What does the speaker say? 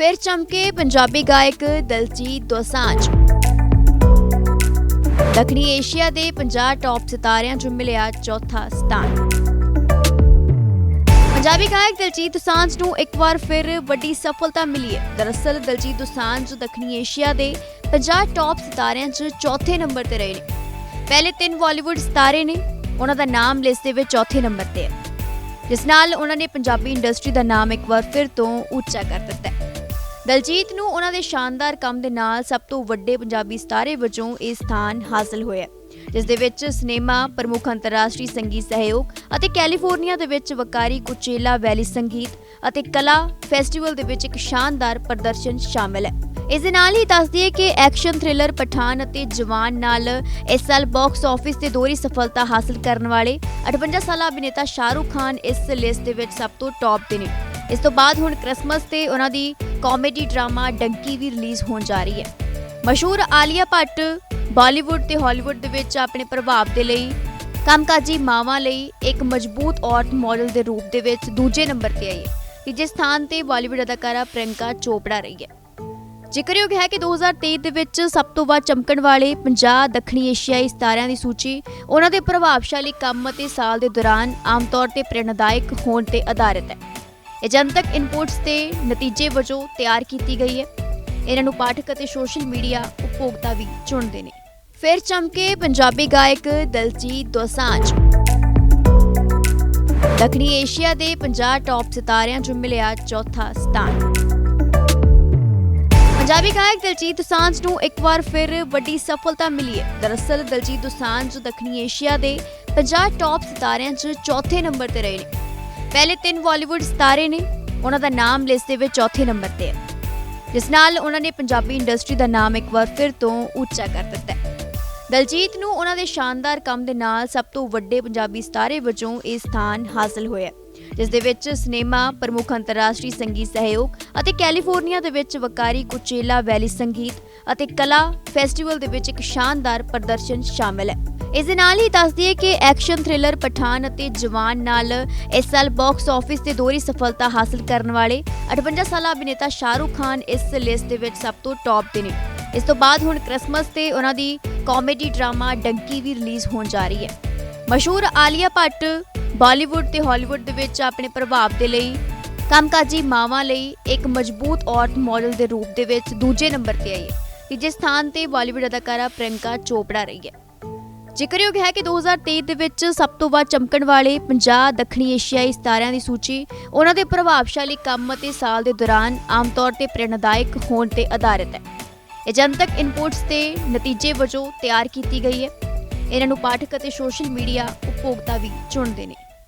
ਫਿਰ ਚਮਕੇ ਪੰਜਾਬੀ ਗਾਇਕ ਦਲਜੀਤ ਦੋਸਾਂਝ। ਦੱਖਣੀ ਏਸ਼ੀਆ ਦੇ 50 ਟੌਪ ਸਿਤਾਰਿਆਂ 'ਚ ਮਿਲਿਆ ਚੌਥਾ ਸਥਾਨ। ਪੰਜਾਬੀ ਗਾਇਕ ਦਲਜੀਤ ਦੋਸਾਂਝ ਨੂੰ ਇੱਕ ਵਾਰ ਫਿਰ ਵੱਡੀ ਸਫਲਤਾ ਮਿਲੀ ਹੈ। ਦਰਅਸਲ ਦਲਜੀਤ ਦੋਸਾਂਝ ਦੱਖਣੀ ਏਸ਼ੀਆ ਦੇ 50 ਟੌਪ ਸਿਤਾਰਿਆਂ 'ਚ ਚੌਥੇ ਨੰਬਰ ਤੇ ਰਹੇ ਨੇ। ਪਹਿਲੇ ਤਿੰਨ ਬਾਲੀਵੁੱਡ ਸਿਤਾਰੇ ਨੇ, ਉਹਨਾਂ ਦਾ ਨਾਮ ਲਿਸਟ ਦੇ ਵਿੱਚ ਚੌਥੇ ਨੰਬਰ ਤੇ ਹੈ। ਜਿਸ ਨਾਲ ਉਹਨਾਂ ਨੇ ਪੰਜਾਬੀ ਇੰਡਸਟਰੀ ਦਾ ਨਾਮ ਇੱਕ ਵਾਰ ਫਿਰ ਤੋਂ ਉੱਚਾ ਕਰ ਦਿੱਤਾ ਦਲਜੀਤ ਨੂੰ ਉਹਨਾਂ ਦੇ ਸ਼ਾਨਦਾਰ ਕੰਮ ਦੇ ਨਾਲ ਸਭ ਤੋਂ ਵੱਡੇ ਪੰਜਾਬੀ ਸਿਤਾਰੇ ਵਜੋਂ ਇਹ ਸਥਾਨ ਹਾਸਲ ਹੋਇਆ ਜਿਸ ਦੇ ਵਿੱਚ ਸਿਨੇਮਾ, ਪ੍ਰਮੁੱਖ ਅੰਤਰਰਾਸ਼ਟਰੀ ਸੰਗੀਤ ਸਹਿਯੋਗ ਅਤੇ ਕੈਲੀਫੋਰਨੀਆ ਦੇ ਵਿੱਚ ਵਕਾਰੀ ਕੁਚੇਲਾ ਵੈਲੀ ਸੰਗੀਤ ਅਤੇ ਕਲਾ ਫੈਸਟੀਵਲ ਦੇ ਵਿੱਚ ਇੱਕ ਸ਼ਾਨਦਾਰ ਪ੍ਰਦਰਸ਼ਨ ਸ਼ਾਮਿਲ ਹੈ। ਇਸ ਦੇ ਨਾਲ ਹੀ ਦੱਸਦੀ ਹੈ ਕਿ ਐਕਸ਼ਨ ਥ੍ਰਿਲਰ ਪਠਾਨ ਅਤੇ ਜਵਾਨ ਨਾਲ ਇਸ ਸਾਲ ਬਾਕਸ ਆਫਿਸ ਤੇ ਦੋਹਰੀ ਸਫਲਤਾ ਹਾਸਲ ਕਰਨ ਵਾਲੇ 58 ਸਾਲਾ ਅਭਿਨੇਤਾ ਸ਼ਾਹਰੁਖ ਖਾਨ ਇਸ ਲਿਸਟ ਦੇ ਵਿੱਚ ਸਭ ਤੋਂ ਟੌਪ ਤੇ ਨੇ। ਇਸ ਤੋਂ ਬਾਅਦ ਹੁਣ ਕ੍ਰਿਸਮਸ ਤੇ ਉਹਨਾਂ ਦੀ ਕਾਮੇਡੀ ਡਰਾਮਾ ਡੰਕੀ ਵੀ ਰਿਲੀਜ਼ ਹੋਣ ਜਾ ਰਹੀ ਹੈ। ਮਸ਼ਹੂਰ ਆਲੀਆ ਭੱਟ ਬਾਲੀਵੁੱਡ ਤੇ ਹਾਲੀਵੁੱਡ ਦੇ ਵਿੱਚ ਆਪਣੇ ਪ੍ਰਭਾਵ ਦੇ ਲਈ, ਕੰਮਕਾਜੀ ਮਾਵਾਂ ਲਈ ਇੱਕ ਮਜ਼ਬੂਤ ਔਰਤ ਮਾਡਲ ਦੇ ਰੂਪ ਦੇ ਵਿੱਚ ਦੂਜੇ ਨੰਬਰ ਤੇ ਆਈ ਹੈ ਤੀਜੇ ਸਥਾਨ ਤੇ ਬਾਲੀਵੁੱਡ ਅਦਾਕਾਰਾ ਪ੍ਰਿਯੰਕਾ ਚੋਪੜਾ ਰਹੀ ਹੈ। ਜ਼ਿਕਰਯੋਗ ਹੈ ਕਿ 2023 ਦੇ ਵਿੱਚ ਸਭ ਤੋਂ ਵੱਧ ਚਮਕਣ ਵਾਲੇ 50 ਦੱਖਣੀ ਏਸ਼ੀਆਈ ਸਿਤਾਰਿਆਂ ਦੀ ਸੂਚੀ ਉਹਨਾਂ ਦੇ ਪ੍ਰਭਾਵਸ਼ਾਲੀ ਕੰਮ ਅਤੇ ਸਾਲ ਦੇ ਦੌਰਾਨ ਆਮ ਤੌਰ ਤੇ ਪ੍ਰੇਰਣਾਦਾਇਕ ਹੋਣ ਤੇ ਆਧਾਰਿਤ ਹੈ। ਇਹ ਜਨਤਕ ਇਨਪੁਟਸ ਦੇ ਨਤੀਜੇ ਵਜੋਂ ਤਿਆਰ ਕੀਤੀ ਗਈ ਹੈ। ਇਹਨਾਂ ਨੂੰ ਪਾਠਕ ਅਤੇ ਸੋਸ਼ਲ ਮੀਡੀਆ ਉਪਭੋਗਤਾ ਵੀ ਚੁਣਦੇ ਨੇ। ਫਿਰ ਚਮਕੇ ਪੰਜਾਬੀ ਗਾਇਕ ਦਲਜੀਤ ਦੋਸਾਂਝ। ਦੱਖਣੀ ਏਸ਼ੀਆ ਦੇ 50 ਟੌਪ ਸਿਤਾਰਿਆਂ 'ਚ ਮਿਲਿਆ ਚੌਥਾ ਸਥਾਨ। ਪੰਜਾਬੀ ਗਾਇਕ ਦਲਜੀਤ ਦੋਸਾਂਝ ਨੂੰ ਇੱਕ ਵਾਰ ਫਿਰ ਵੱਡੀ ਸਫਲਤਾ ਮਿਲੀ ਹੈ। ਦਰਅਸਲ ਦਲਜੀਤ ਦੋਸਾਂਝ ਦੱਖਣੀ ਏਸ਼ੀਆ ਦੇ 50 ਟੌਪ ਸਿਤਾਰਿਆਂ 'ਚ ਚੌਥੇ ਨੰਬਰ ਤੇ ਰਹੇ ਨੇ। ਪਹਿਲੇ ਤਿੰਨ ਬਾਲੀਵੁੱਡ ਸਿਤਾਰੇ ਨੇ, ਉਹਨਾਂ ਦਾ ਨਾਮ ਲਿਸਟ ਦੇ ਵਿੱਚ ਚੌਥੇ ਨੰਬਰ ਤੇ ਹੈ। ਜਿਸ ਨਾਲ ਉਹਨਾਂ ਨੇ ਪੰਜਾਬੀ ਇੰਡਸਟਰੀ ਦਾ ਨਾਮ ਇੱਕ ਵਾਰ ਫਿਰ ਤੋਂ ਉੱਚਾ ਕਰ ਦਿੱਤਾ ਹੈ। ਦਲਜੀਤ ਨੂੰ ਉਹਨਾਂ ਦੇ ਸ਼ਾਨਦਾਰ ਕੰਮ ਦੇ ਨਾਲ ਸਭ ਤੋਂ ਵੱਡੇ ਪੰਜਾਬੀ ਸਿਤਾਰੇ ਵਜੋਂ ਇਹ ਸਥਾਨ ਹਾਸਲ ਹੋਇਆ ਜਿਸ ਦੇ ਵਿੱਚ ਸਿਨੇਮਾ, ਪ੍ਰਮੁੱਖ ਅੰਤਰਰਾਸ਼ਟਰੀ ਸੰਗੀਤ ਸਹਿਯੋਗ ਅਤੇ ਕੈਲੀਫੋਰਨੀਆ ਦੇ ਵਿੱਚ ਵਕਾਰੀ ਕੁਚੇਲਾ ਵੈਲੀ ਸੰਗੀਤ ਅਤੇ ਕਲਾ ਫੈਸਟੀਵਲ ਦੇ ਵਿੱਚ ਇੱਕ ਸ਼ਾਨਦਾਰ ਪ੍ਰਦਰਸ਼ਨ ਸ਼ਾਮਲ ਹੈ। ਇਸ ਦੇ ਨਾਲ ਹੀ ਦੱਸਦੀ ਹੈ ਕਿ ਐਕਸ਼ਨ ਥ੍ਰਿਲਰ ਪਠਾਨ ਅਤੇ ਜਵਾਨ ਨਾਲ ਇਸ ਸਾਲ ਬਾਕਸ ਆਫਿਸ ਤੇ ਦੋਹਰੀ ਸਫਲਤਾ ਹਾਸਲ ਕਰਨ ਵਾਲੇ 58 ਸਾਲਾ ਅਭਿਨੇਤਾ ਸ਼ਾਹਰੁਖ ਖਾਨ ਇਸ ਲਿਸਟ ਦੇ ਵਿੱਚ ਸਭ ਤੋਂ ਟੌਪ ਤੇ ਨੇ। ਇਸ ਤੋਂ ਬਾਅਦ ਹੁਣ ਕ੍ਰਿਸਮਸ ਤੇ ਉਹਨਾਂ ਦੀ ਕਾਮੇਡੀ ਡਰਾਮਾ ਡੰਕੀ ਵੀ ਰਿਲੀਜ਼ ਹੋਣ ਜਾ ਰਹੀ ਹੈ। ਮਸ਼ਹੂਰ ਆਲੀਆ ਭੱਟ ਬਾਲੀਵੁੱਡ ਤੇ ਹਾਲੀਵੁੱਡ ਦੇ ਵਿੱਚ ਆਪਣੇ ਪ੍ਰਭਾਵ ਦੇ ਲਈ ਕੰਮਕਾਜੀ ਮਾਵਾਂ ਲਈ ਇੱਕ ਮਜ਼ਬੂਤ ਔਰਤ ਮਾਡਲ ਦੇ ਰੂਪ ਦੇ ਵਿੱਚ ਦੂਜੇ ਨੰਬਰ ਤੇ ਆਈ ਹੈ ਤੀਜੇ ਸਥਾਨ ਤੇ ਬਾਲੀਵੁੱਡ ਅਦਾਕਾਰਾ ਪ੍ਰਿਯੰਕਾ ਚੋਪੜਾ ਰਹੀ ਹੈ। ਜ਼ਿਕਰਯੋਗ ਹੈ ਕਿ 2023 ਦੇ ਵਿੱਚ ਸਭ ਤੋਂ ਵੱਧ ਚਮਕਣ ਵਾਲੇ 50 ਦੱਖਣੀ ਏਸ਼ੀਆਈ ਸਿਤਾਰਿਆਂ ਦੀ ਸੂਚੀ ਉਹਨਾਂ ਦੇ ਪ੍ਰਭਾਵਸ਼ਾਲੀ ਕੰਮ ਅਤੇ ਸਾਲ ਦੇ ਦੌਰਾਨ ਆਮ ਤੌਰ ਤੇ ਪ੍ਰੇਰਣਾਦਾਇਕ ਹੋਣ ਤੇ ਆਧਾਰਿਤ ਹੈ। ਇਹ ਜਨਤਕ ਇਨਪੁਟਸ ਦੇ ਨਤੀਜੇ ਵਜੋਂ ਤਿਆਰ ਕੀਤੀ ਗਈ ਹੈ। ਇਹਨਾਂ ਨੂੰ ਪਾਠਕ ਅਤੇ ਸੋਸ਼ਲ ਮੀਡੀਆ ਉਪਭੋਗਤਾ ਵੀ ਚੁਣਦੇ ਨੇ।